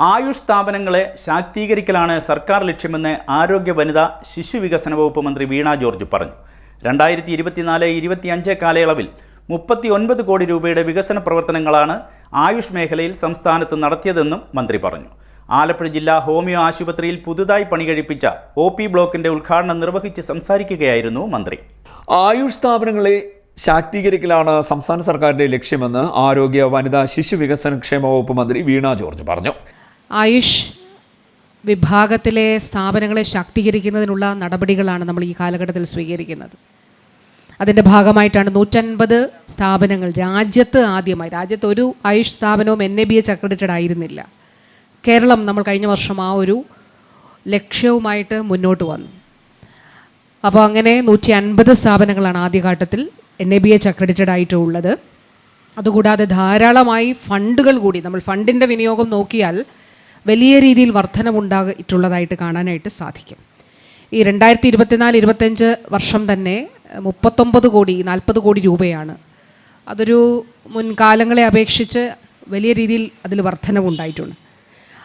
ആയുഷ് സ്ഥാപനങ്ങളെ ശാക്തീകരിക്കലാണ് സർക്കാർ ലക്ഷ്യമെന്ന് ആരോഗ്യ വനിതാ ശിശു വികസന വകുപ്പ് മന്ത്രി വീണ ജോർജ് പറഞ്ഞു. രണ്ടായിരത്തി ഇരുപത്തിനാല് ഇരുപത്തിയഞ്ച് കാലയളവിൽ മുപ്പത്തി ഒൻപത് കോടി രൂപയുടെ വികസന പ്രവർത്തനങ്ങളാണ് ആയുഷ് മേഖലയിൽ സംസ്ഥാനത്ത് നടത്തിയതെന്നും മന്ത്രി പറഞ്ഞു. ആലപ്പുഴ ജില്ലാ ഹോമിയോ ആശുപത്രിയിൽ പുതുതായി പണികഴിപ്പിച്ച ഒ പി ബ്ലോക്കിന്റെ ഉദ്ഘാടനം നിർവഹിച്ച് സംസാരിക്കുകയായിരുന്നു മന്ത്രി. ആയുഷ് സ്ഥാപനങ്ങളെ ശാക്തീകരിക്കലാണ് സംസ്ഥാന സർക്കാരിന്റെ ലക്ഷ്യമെന്ന് ആരോഗ്യ വനിതാ ശിശു വികസന ക്ഷേമ വകുപ്പ് മന്ത്രി വീണ ജോർജ് പറഞ്ഞു. ആയുഷ് വിഭാഗത്തിലെ സ്ഥാപനങ്ങളെ ശാക്തീകരിക്കുന്നതിനുള്ള നടപടികളാണ് നമ്മൾ ഈ കാലഘട്ടത്തിൽ സ്വീകരിക്കുന്നത്. അതിന്റെ ഭാഗമായിട്ടാണ് നൂറ്റൻപത് സ്ഥാപനങ്ങൾ രാജ്യത്ത് ആദ്യമായി രാജ്യത്ത് ഒരു ആയുഷ് സ്ഥാപനവും N A B H accredited ആയിരുന്നില്ല. കേരളം നമ്മൾ കഴിഞ്ഞ വർഷം ആ ഒരു ലക്ഷ്യവുമായിട്ട് മുന്നോട്ട് വന്നു. അപ്പോൾ അങ്ങനെ നൂറ്റി അൻപത് സ്ഥാപനങ്ങളാണ് ആദ്യഘട്ടത്തിൽ N A B H accredited ആയിട്ടുള്ളത്. അതുകൂടാതെ ധാരാളമായി ഫണ്ടുകൾ കൂടി നമ്മൾ ഫണ്ടിന്റെ വിനിയോഗം നോക്കിയാൽ വലിയ രീതിയിൽ വർധനമുണ്ടായിട്ടുള്ളതായിട്ട് കാണാനായിട്ട് സാധിക്കും. ഈ രണ്ടായിരത്തി ഇരുപത്തിനാല് ഇരുപത്തഞ്ച് വർഷം തന്നെ മുപ്പത്തൊമ്പത് കോടി നാൽപ്പത് കോടി രൂപയാണ്. അതൊരു മുൻകാലങ്ങളെ അപേക്ഷിച്ച് വലിയ രീതിയിൽ അതിൽ വർധനവുണ്ടായിട്ടുണ്ട്.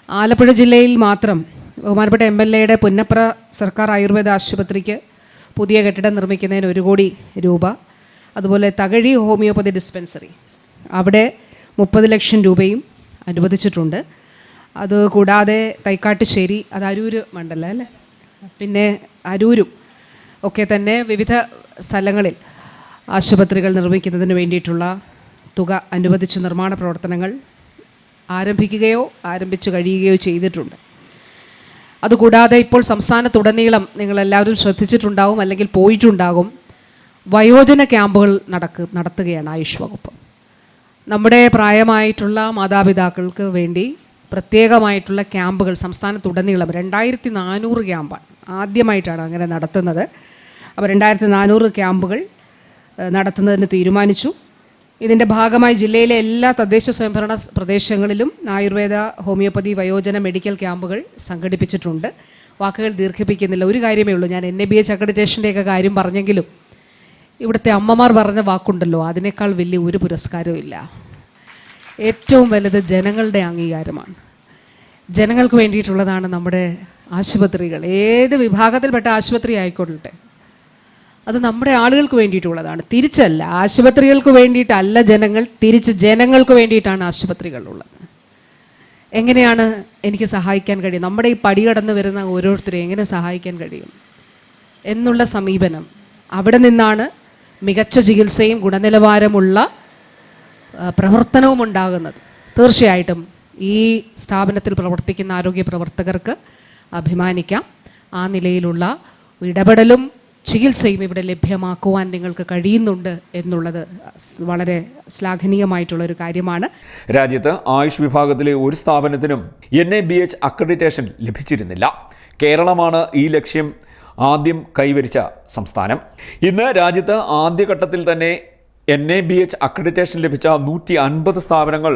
ആലപ്പുഴ ജില്ലയിൽ മാത്രം ബഹുമാനപ്പെട്ട എം എൽ എയുടെ പുന്നപ്ര സർക്കാർ ആയുർവേദ ആശുപത്രിക്ക് പുതിയ കെട്ടിടം നിർമ്മിക്കുന്നതിന് ഒരു കോടി രൂപ. അതുപോലെ തകഴി ഹോമിയോപ്പതി ഡിസ്പെൻസറി. അവിടെ മുപ്പത് ലക്ഷം രൂപയും അനുവദിച്ചിട്ടുണ്ട്. അത് കൂടാതെ തൈക്കാട്ടുശ്ശേരി അത് അരൂര് മണ്ഡലം അല്ലേ? പിന്നെ അരൂരും ഒക്കെ തന്നെ വിവിധ സ്ഥലങ്ങളിൽ ആശുപത്രികൾ നിർമ്മിക്കുന്നതിന് വേണ്ടിയിട്ടുള്ള തുക അനുവദിച്ച് നിർമ്മാണ പ്രവർത്തനങ്ങൾ ആരംഭിക്കുകയോ ആരംഭിച്ചു കഴിയുകയോ ചെയ്തിട്ടുണ്ട്. അതുകൂടാതെ ഇപ്പോൾ സംസ്ഥാനത്തുടനീളം നിങ്ങളെല്ലാവരും ശ്രദ്ധിച്ചിട്ടുണ്ടാവും അല്ലെങ്കിൽ പോയിട്ടുണ്ടാകും വയോജന ക്യാമ്പുകൾ നടക്ക് നടത്തുകയാണ് ആയുഷ് വകുപ്പ്. നമ്മുടെ പ്രായമായിട്ടുള്ള മാതാപിതാക്കൾക്ക് വേണ്ടി പ്രത്യേകമായിട്ടുള്ള ക്യാമ്പുകൾ സംസ്ഥാനത്തുടനീളം രണ്ടായിരത്തി നാനൂറ് ക്യാമ്പാണ് ആദ്യമായിട്ടാണ് അങ്ങനെ നടത്തുന്നത്. അപ്പോൾ രണ്ടായിരത്തി നാനൂറ് ക്യാമ്പുകൾ നടത്തുന്നതിന് തീരുമാനിച്ചു. ഇതിന്റെ ഭാഗമായി ജില്ലയിലെ എല്ലാ തദ്ദേശ സ്വയംഭരണ പ്രദേശങ്ങളിലും ആയുർവേദ ഹോമിയോപ്പതി വയോജന മെഡിക്കൽ ക്യാമ്പുകൾ സംഘടിപ്പിച്ചിട്ടുണ്ട്. വാക്കുകൾ ദീർഘിപ്പിക്കുന്നില്ല. ഒരു കാര്യമേ ഉള്ളൂ. ഞാൻ എൻ എ ബി എച്ച് അക്രഡിറ്റേഷന്റെയൊക്കെ കാര്യം പറഞ്ഞെങ്കിലും ഇവിടുത്തെ അമ്മമാർ പറഞ്ഞ വാക്കുണ്ടല്ലോ. അതിനേക്കാൾ വലിയ ഒരു പുരസ്കാരവും ഇല്ല. ഏറ്റവും വലുത് ജനങ്ങളുടെ അംഗീകാരമാണ്. ജനങ്ങൾക്ക് വേണ്ടിയിട്ടുള്ളതാണ് നമ്മുടെ ആശുപത്രികൾ. ഏത് വിഭാഗത്തിൽപ്പെട്ട ആശുപത്രി ആയിക്കൊള്ളട്ടെ. അത് നമ്മുടെ ആളുകൾക്ക് വേണ്ടിയിട്ടുള്ളതാണ്. തിരിച്ചല്ല ആശുപത്രികൾക്ക് വേണ്ടിയിട്ടല്ല ജനങ്ങൾ തിരിച്ച് ജനങ്ങൾക്ക് വേണ്ടിയിട്ടാണ് ആശുപത്രികളുള്ളത് എങ്ങനെയാണ് എനിക്ക് സഹായിക്കാൻ കഴിയും നമ്മുടെ ഈ പടി കടന്ന് വരുന്ന ഓരോരുത്തരെയും എങ്ങനെ സഹായിക്കാൻ കഴിയും? എന്നുള്ള സമീപനം. അവിടെ നിന്നാണ് മികച്ച ചികിത്സയും ഗുണനിലവാരമുള്ള പ്രവർത്തനവും ഉണ്ടാകുന്നത്. തീർച്ചയായിട്ടും ഈ സ്ഥാപനത്തിൽ പ്രവർത്തിക്കുന്ന ആരോഗ്യ പ്രവർത്തകർക്ക് അഭിമാനിക്കാം. ആ നിലയിലുള്ള ഇടപെടലും ചികിത്സയും ഇവിടെ ലഭ്യമാക്കുവാൻ നിങ്ങൾക്ക് കഴിയുന്നുണ്ട് എന്നുള്ളത് വളരെ ശ്ലാഘനീയമായിട്ടുള്ള ഒരു കാര്യമാണ്. രാജ്യത്ത് ആയുഷ് വിഭാഗത്തിലെ ഒരു സ്ഥാപനത്തിനും എൻ ബി എച്ച് അക്രഡിറ്റേഷൻ ലഭിച്ചിരുന്നില്ല. കേരളമാണ് ഈ ലക്ഷ്യം ആദ്യം കൈവരിച്ച സംസ്ഥാനം. ഇന്ന് രാജ്യത്ത് ആദ്യഘട്ടത്തിൽ തന്നെ N A B H accreditation ലഭിച്ച നൂറ്റി അൻപത് സ്ഥാപനങ്ങൾ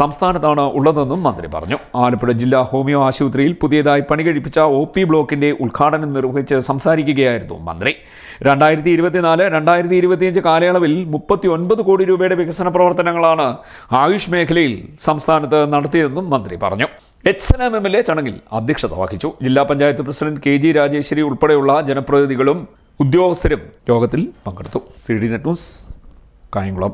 സംസ്ഥാനത്താണ് ഉള്ളതെന്നും മന്ത്രി പറഞ്ഞു. ആലപ്പുഴ ജില്ലാ ഹോമിയോ ആശുപത്രിയിൽ പുതിയതായി പണികഴിപ്പിച്ച ഒ പി ബ്ലോക്കിന്റെ ഉദ്ഘാടനം നിർവഹിച്ച് സംസാരിക്കുകയായിരുന്നു മന്ത്രി. രണ്ടായിരത്തി ഇരുപത്തിനാല് രണ്ടായിരത്തി ഇരുപത്തിയഞ്ച് കാലയളവിൽ മുപ്പത്തി ഒൻപത് കോടി രൂപയുടെ വികസന പ്രവർത്തനങ്ങളാണ് ആയുഷ് മേഖലയിൽ സംസ്ഥാനത്ത് നടത്തിയതെന്നും മന്ത്രി പറഞ്ഞു. H M M L A ചടങ്ങിൽ അധ്യക്ഷത വഹിച്ചു. ജില്ലാ panchayat president K G Rajeshwari ഉൾപ്പെടെയുള്ള ജനപ്രതിനിധികളും ഉദ്യോഗസ്ഥരും യോഗത്തിൽ പങ്കെടുത്തു. C D net news Kayamkulam